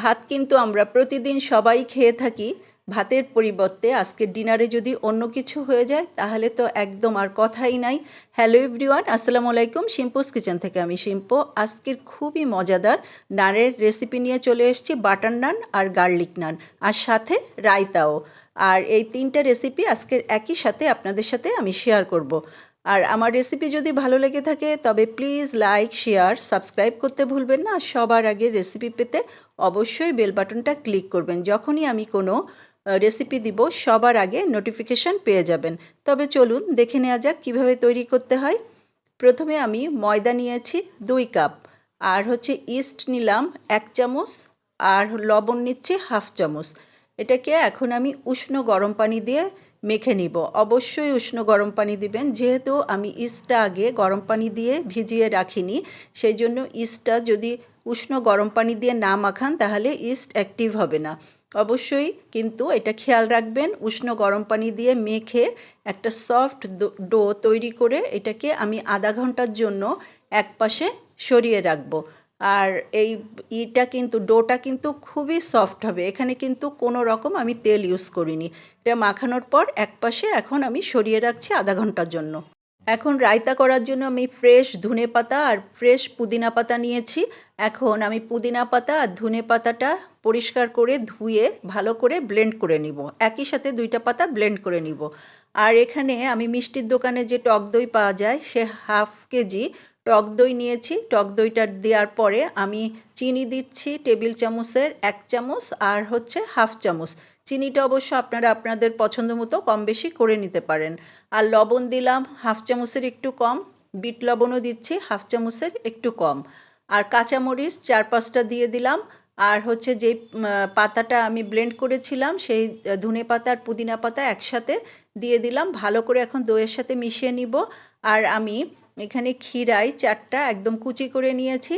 ভাত কিন্তু আমরা প্রতিদিন সবাই খেয়ে থাকি। ভাতের পরিবর্তে আজকের ডিনারে যদি অন্য কিছু হয়ে যায়, তাহলে তো একদম আর কথাই নাই। হ্যালো এভরিওয়ান আসসালামু আলাইকুম। শিম্পুস কিচেন থেকে আমি শিম্পো। আজকের খুবই মজাদার নানের রেসিপি নিয়ে চলে এসেছি, বাটার নান আর গার্লিক নান, আর সাথে রায়তাও। আর এই তিনটা রেসিপি আজকের একই সাথে আপনাদের সাথে আমি শেয়ার করব। আর আমার রেসিপি যদি ভালো লেগে থাকে, তবে প্লিজ লাইক শেয়ার সাবস্ক্রাইব করতে ভুলবেন না। সবার আগে রেসিপি পেতে অবশ্যই বেল বাটনটা ক্লিক করবেন। যখনই আমি কোনো রেসিপি দিব, সবার আগে নোটিফিকেশান পেয়ে যাবেন। তবে চলুন দেখে নেওয়া যাক কীভাবে তৈরি করতে হয়। প্রথমে আমি ময়দা নিয়েছি দুই কাপ। আর হচ্ছে ইস্ট নিলাম এক চামচ। আর লবণ নিচ্ছি হাফ চামচ। এটাকে এখন আমি উষ্ণ গরম পানি দিয়ে মেখে নিব। অবশ্যই উষ্ণ গরম পানি দিবেন। যেহেতু আমি ইস্টটা আগে গরম পানি দিয়ে ভিজিয়ে রাখিনি, সেই জন্য ইস্টটা যদি উষ্ণ গরম পানি দিয়ে না মাখান তাহলে ইস্ট অ্যাক্টিভ হবে না। অবশ্যই কিন্তু এটা খেয়াল রাখবেন, উষ্ণ গরম পানি দিয়ে মেখে একটা সফট ডো তৈরি করে এটাকে আমি আধা ঘণ্টার জন্য এক পাশে সরিয়ে রাখব। আর এই ইটা কিন্তু, ডোটা কিন্তু খুবই সফট হবে। এখানে কিন্তু কোনো রকম আমি তেল ইউজ করিনি। এটা মাখানোর পর এক পাশে এখন আমি সরিয়ে রাখছি আধা ঘণ্টার জন্য। এখন রায়তা করার জন্য আমি ফ্রেশ ধনে পাতা আর ফ্রেশ পুদিনা পাতা নিয়েছি। এখন আমি পুদিনা পাতা আর ধনে পাতাটা পরিষ্কার করে ধুয়ে ভালো করে ব্লেন্ড করে নিব। একই সাথে দুইটা পাতা ব্লেন্ড করে নিব। আর এখানে আমি মিষ্টির দোকানে যে টক দই পাওয়া যায় সে হাফ কেজি টক দই নিয়েছি। টক দইটা দেওয়ার পরে আমি চিনি দিচ্ছি টেবিল চামচের এক চামচ আর হচ্ছে হাফ চামচ। চিনিটা অবশ্য আপনারা আপনাদের পছন্দ মতো কম বেশি করে নিতে পারেন। আর লবণ দিলাম, হাফ চামচের একটু কম। বিট লবণও দিচ্ছি, হাফ চামচের একটু কম। আর কাঁচামরিচ চার পাঁচটা দিয়ে দিলাম। আর হচ্ছে যেই পাতাটা আমি ব্লেন্ড করেছিলাম, সেই ধনে পাতা আর পুদিনা পাতা একসাথে দিয়ে দিলাম। ভালো করে এখন দইয়ের সাথে মিশিয়ে নিব। আর আমি এখানে ক্ষীরাই চারটা একদম কুচি করে নিয়েছি।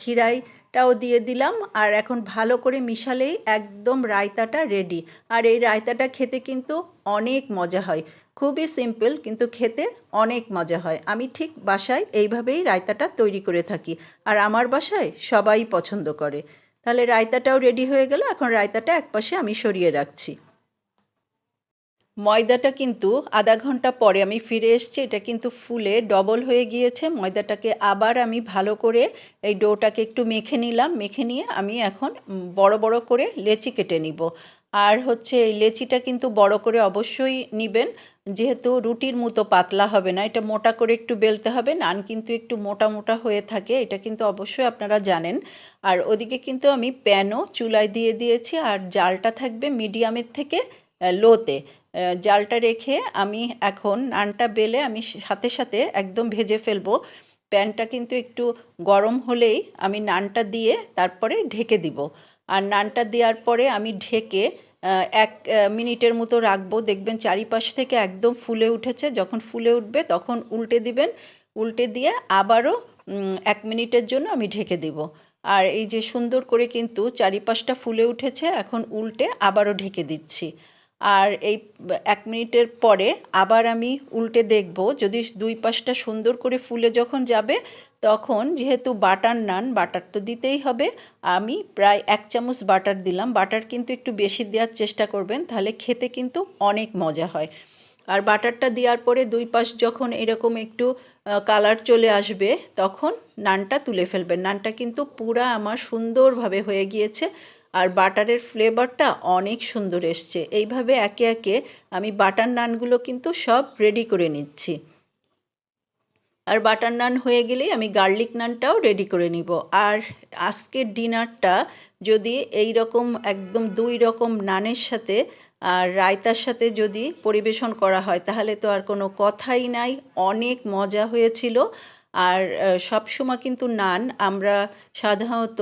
ক্ষীরাইটাও দিয়ে দিলাম আর এখন ভালো করে মিশালেই একদম রায়তাটা রেডি আর এই রায়তাটা খেতে কিন্তু অনেক মজা হয়। খুবই সিম্পল কিন্তু খেতে অনেক মজা হয়। আমি ঠিক বাসায় এইভাবেই রায়তাটা তৈরি করে থাকি আর আমার বাসায় সবাই পছন্দ করে। তাহলে রায়তাটাও রেডি হয়ে গেল। এখন রায়তাটা একপাশে আমি সরিয়ে রাখছি। ময়দাটা কিন্তু আধা ঘণ্টা পরে আমি ফিরে এসছি। এটা কিন্তু ফুলে ডবল হয়ে গিয়েছে। ময়দাটাকে আবার আমি ভালো করে এই ডোটাকে একটু মেখে নিলাম। মেখে নিয়ে আমি এখন বড় বড় করে লেচি কেটে নিব। আর হচ্ছে এই লেচিটা কিন্তু বড় করে অবশ্যই নিবেন। যেহেতু রুটির মতো পাতলা হবে না, এটা মোটা করে একটু বেলতে হবে। নান কিন্তু একটু মোটা মোটা হয়ে থাকে, এটা কিন্তু অবশ্যই আপনারা জানেন। আর ওদিকে কিন্তু আমি প্যানও চুলায় দিয়ে দিয়েছি। আর জালটা থাকবে মিডিয়ামের থেকে লোতে। জালটা রেখে আমি এখন নানটা বেলে আমি সাথে সাথে একদম ভেজে ফেলব। প্যানটা কিন্তু একটু গরম হলেই আমি নানটা দিয়ে তারপরে ঢেকে দিব। আর নানটা দেওয়ার পরে আমি ঢেকে এক মিনিটের মতো রাখব। দেখবেন চারিপাশ থেকে একদম ফুলে উঠেছে। যখন ফুলে উঠবে তখন উল্টে দিবেন। উল্টে দিয়ে আবারও এক মিনিটের জন্য আমি ঢেকে দিব। আর এই যে সুন্দর করে কিন্তু চারিপাশটা ফুলে উঠেছে, এখন উল্টে আবারও ঢেকে দিচ্ছি। আর এই এক মিনিটের পরে আবার আমি উল্টে দেখব, যদি দুই পাশটা সুন্দর করে ফুলে যখন যাবে, তখন যেহেতু বাটার নান, বাটার তো দিতেই হবে। আমি প্রায় এক চামচ বাটার দিলাম। বাটার কিন্তু একটু বেশি দেওয়ার চেষ্টা করবেন, তাহলে খেতে কিন্তু অনেক মজা হয়। আর বাটারটা দেওয়ার পরে দুই পাশ যখন এরকম একটু কালার চলে আসবে, তখন নানটা তুলে ফেলবেন। নানটা কিন্তু পুরা আমার সুন্দরভাবে হয়ে গিয়েছে। আর বাটারের ফ্লেভারটা অনেক সুন্দর এসছে। এইভাবে একে একে আমি বাটার নানগুলো কিন্তু সব রেডি করে নিচ্ছি। আর বাটার নান হয়ে গেলেই আমি গার্লিক নানটাও রেডি করে নিব। আর আজকের ডিনারটা যদি এই রকম একদম দুই রকম নানের সাথে আর রায়তার সাথে যদি পরিবেশন করা হয়, তাহলে তো আর কোনো কথাই নাই। অনেক মজা হয়েছিল। আর সবসময় কিন্তু নান। আমরা সাধারণত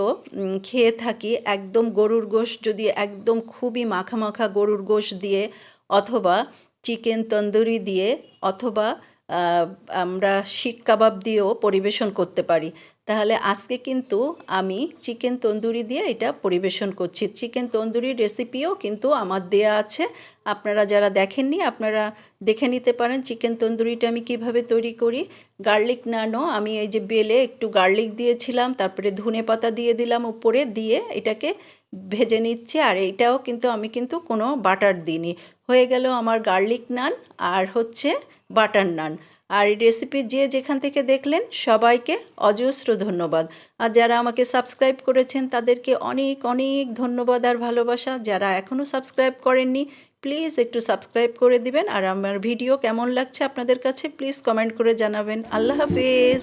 খেয়ে থাকি একদম গরুর গোশ, যদি একদম খুবই মাখা মাখা গরুর গোশ দিয়ে অথবা চিকেন তন্দুরি দিয়ে অথবা আমরা শিক কাবাব দিয়েও পরিবেশন করতে পারি। তাহলে আজকে কিন্তু আমি চিকেন তন্দুরি দিয়ে এটা পরিবেশন করছি। চিকেন তন্দুরির রেসিপিও কিন্তু আমার দেয়া আছে। আপনারা যারা দেখেননি, আপনারা দেখে নিতে পারেন চিকেন তন্দুরিটা আমি কীভাবে তৈরি করি। গার্লিক নানও আমি এই যে বেলে একটু গার্লিক দিয়েছিলাম, তারপরে ধনে পাতা দিয়ে দিলাম উপরে, দিয়ে এটাকে ভেজে নিচ্ছি। আর এইটাও কিন্তু আমি কিন্তু কোনো বাটার দিইনি। হয়ে গেল আমার গার্লিক নান আর হচ্ছে বাটার নান আর এই রেসিপি যে যেখান থেকে দেখলেন, সবাইকে অজস্র ধন্যবাদ। আর যারা আমাকে সাবস্ক্রাইব করেছেন, তাদেরকে অনেক অনেক ধন্যবাদ আর ভালোবাসা। যারা এখনও সাবস্ক্রাইব করেননি প্লিজ একটু সাবস্ক্রাইব করে দিবেন। আর আমার ভিডিও কেমন লাগছে আপনাদের কাছে প্লিজ কমেন্ট করে জানাবেন। আল্লাহ হাফিজ।